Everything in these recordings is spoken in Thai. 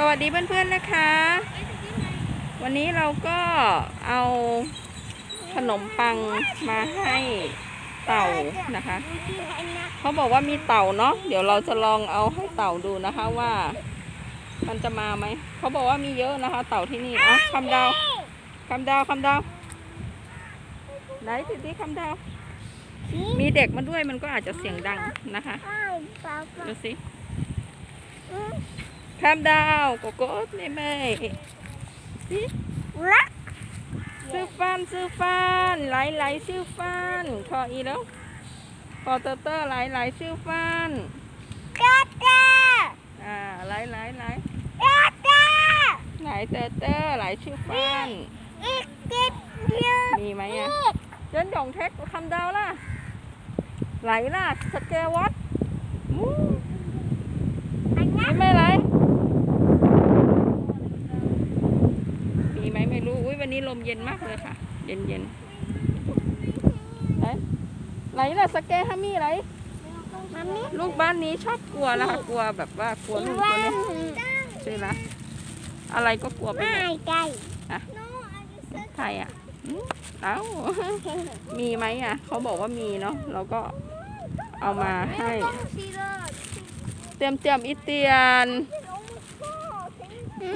สวัสดีเพื่อนๆนะคะ วันนี้เราก็เอาขนมปังมาให้เต่านะคะเขาบอกว่ามีเต่าเนาะเดี๋ยวเราจะลองเอาให้เต่าดูนะคะว่า มันจะมาไหมเขาบอกว่ามีเยอะนะคะ เต่าที่นี่อะคำดาวคำดาวคำดาวไหนสิสิคำดาวมีเด็กมาด้วยมันก็อาจจะเสียงดังนะคะดูสิ คำดาวโกโก้นี่ไม่สิซื้อฟันซื้อฟันไหลไหลซื้อฟันคออีแล้วคอเตอร์เตอร์ไหลไหลซื้อฟันอ่าไหลไหลไหลไหลเตอร์เตอร์ไหลชื่อฟันมีไหมอะเจนหยงเทคคำดาวล่ะไหลล่ะสเกลวัดมูมีไหมไหลมีไหมไม่รู้ อุ้ยวันนี้ ลมเย็นมากเลยค่ะ เย็นเย็นไหลไหลล่ะสเกฮัมมี่ไหลลูกบ้านนี้ชอบกลัวนะคะกลัวแบบว่ากลัวนู่นกลัวนี่ใช่ไหมอะไรก็กลัวไปหมดใครอะอืมเอ้ามีไหมอะ เขาบอกว่ามีเนาะเราก็เอามาให้เตรียมเตรียมอิเตียน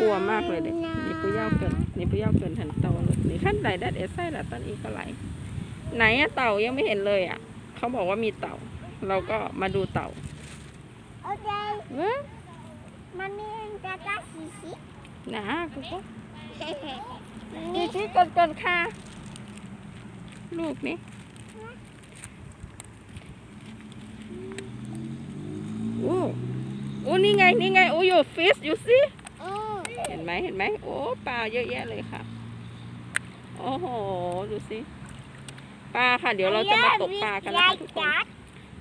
กลัวมากเลยเด็กนี่ปุ ย่าเกินนี่ปุย่าเกินทันโตเลยนี่ขั้นไหนดัดเอสไซละตอนอีกก็ไหลไหนอะเต่ายังไม่เห็นเลยอะเขาบอกว่ามีเต่า เราก็มาดูเต่าเว้ยนะกูก็ดีที่เกินเกินค่ะ ลูกนี่โอ้โอ้นี่ไง นี่ไงโอ้ยฟิชอยู่สิเห็ นไหมเห็นไหมโอ้ปลาเยอะแยะเลยค่ะ โอ้โห ดูสิปลาค่ะ เดี๋ยวเราจะมาตกปลากันนะคะทุกคน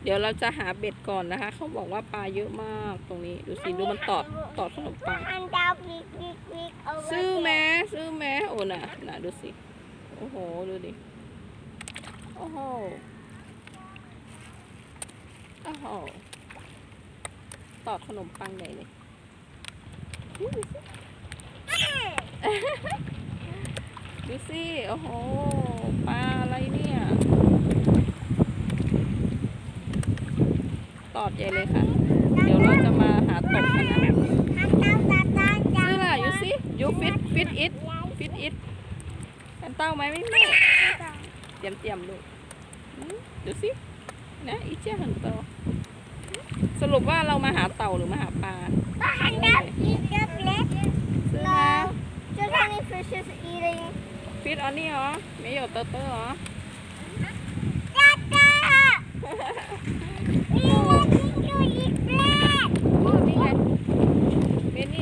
เดี๋ยวเราจะหาเบ็ดก่อนนะคะ เขาบอกว่าปลาเยอะมากตรงนี้ ดูสิดูมันตอดตอดขนมปังซื้อแม้ซื้อแม้โอ้น่ะน่ะดูสิโอ้โหดูดิโอ้โหโอ้โหตอดขนมปังใหญ่เลย ดูสิดูสิ โอ้โห ปลาอะไรเนี่ย ตอดใหญ่เลยค่ะ เดี๋ยวเราจะมาหาตกกันนะซื้อล่ะ you see you fit fit it fit it เป็นเต้าไหมไม่ไม่เตรียมเตรียมลูกอืมดูสิ นะอีเจ้าหันโตสรุปว่าเรามาหาเต่าหรือมาหาปลาซื้อมา Just any fishes eating. ฟิตออนนี่เหรอไม่หยดเตอร์เตอร์เหรอ Tata! We want to eat bread. โอ้นี่ไงเมนี่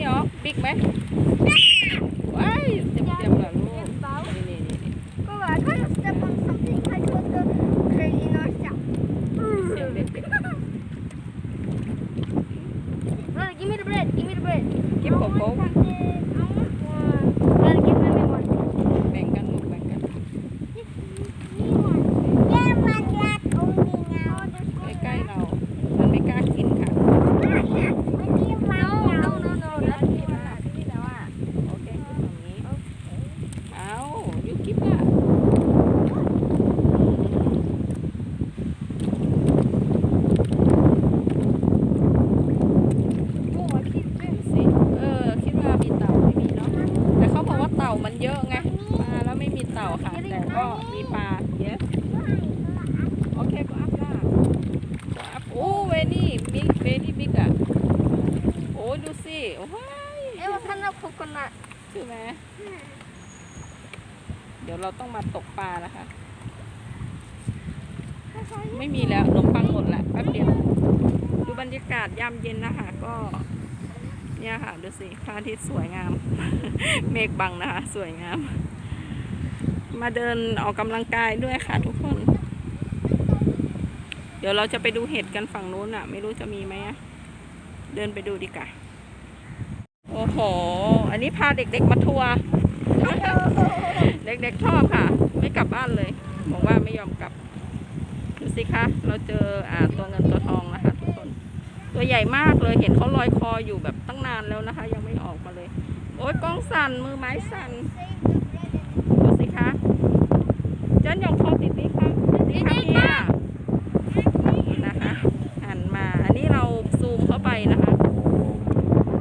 เหรอบิ๊กไหมว้ายเตรียมเตรียมก่อนลูกนี่นี่นี่นี่ Go, I kind of step on something. I put the crazy north south. เสียงเด็ก Brother, give me the bread. Give me the bread. ๆกินโกโก้ I want one. Brother, give me one. แบ่งกันลูกแบ่งกัน Yeah, one that only now. ใกล้ๆเรา มันไม่กล้ากินค่ะ No, no, no, no. That's me. โอเคคือตรงนี้ เอายูกิบล่ะสิเออ คิดว่ามีเต่าไม่มีเนาะ แต่เขาบอกว่าเต่ามันเยอะไง มาแล้วไม่มีเต่าค่ะ แต่ ก็มีปลา yes โอเคก็อัพล่ะก็อัพโอ้เวนี่บิ๊กเวนี่บิ๊กอะโอ้ดูสิโอ้ย It was kind of coconut. ใช่ไหมเดี๋ยวเราต้องมาตกปลานะคะ ไม่มีแล้วขนมปังหมดแล้วแป๊บเดียวดูบรรยากาศยามเย็นนะคะ ก็เนี่ยค่ะ ดูสิพระอาทิตย์สวยงาม เมฆบังนะคะ สวยงาม มาเดินออกกำลังกายด้วยค่ะทุกคน เดี๋ยวเราจะไปดูเห็ดกันฝั่งนู้นอะไม่รู้จะมีไหมอะเดินไปดูดีกว่าโอ้โห อันนี้พาเด็กๆมาทัวร์ เด็กๆชอบค่ะ ไม่กลับบ้านเลย บอกว่าไม่ยอมกลับ ดูสิคะ เราเจออ่าตัวเงินตัวทองนะคะทุกคน ตัวใหญ่มากเลย เห็นเขาลอยคออยู่แบบตั้งนานแล้วนะคะ ยังไม่ออกมาเลย โอ๊ยกล้องสั่น มือไม้สั่น ดูสิคะเจันยองโทรติดนี่ครับติดครับเนี่ยนะคะหันมาอันนี้เราซูมเข้าไปนะคะ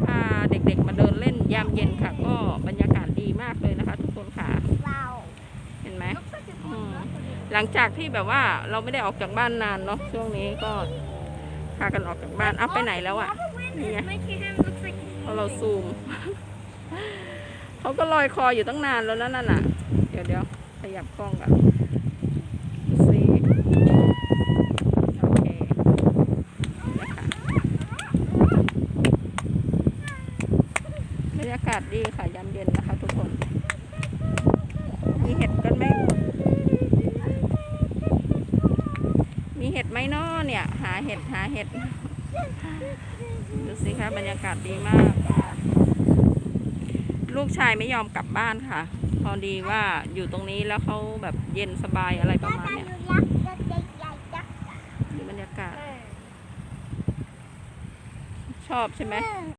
พาเด็กๆมาเดินเล่นยามเย็นค่ะ ก็บรรยากาศดีมากเลยนะคะ ทุกคนค่ะ Wow. เห็นไหม Looks like it's อืม one ห ลังจากที่แบบว่าเราไม่ได้ออกจากบ้านนานเนาะช่วงนี้ก็พากันออกจากบ้านเอาไปไหนแล้วอะนี่ไงพอเราซูม เขาก็ลอยคออยู่ตั้งนานแล้วนะนั่นน่ะ เดี๋ยวเดี๋ยวขยับกล้องกันดูสิโอเคนะคะบรรยากาศดีค่ะยามเย็นนะคะ ทุกคน มีเห็ดกันไหม มี เห็ดไหมเนาะเนี่ย หาเห็ดหาเห็ด ดูสิคะบรรยากาศดีมาก ลูกชายไม่ยอมกลับบ้านค่ะ พอดีว่าอยู่ตรงนี้แล้วเขาแบบเย็นสบายอะไรประมาณเนี้ยดูบรรยากาศ ชอบใช่ไหม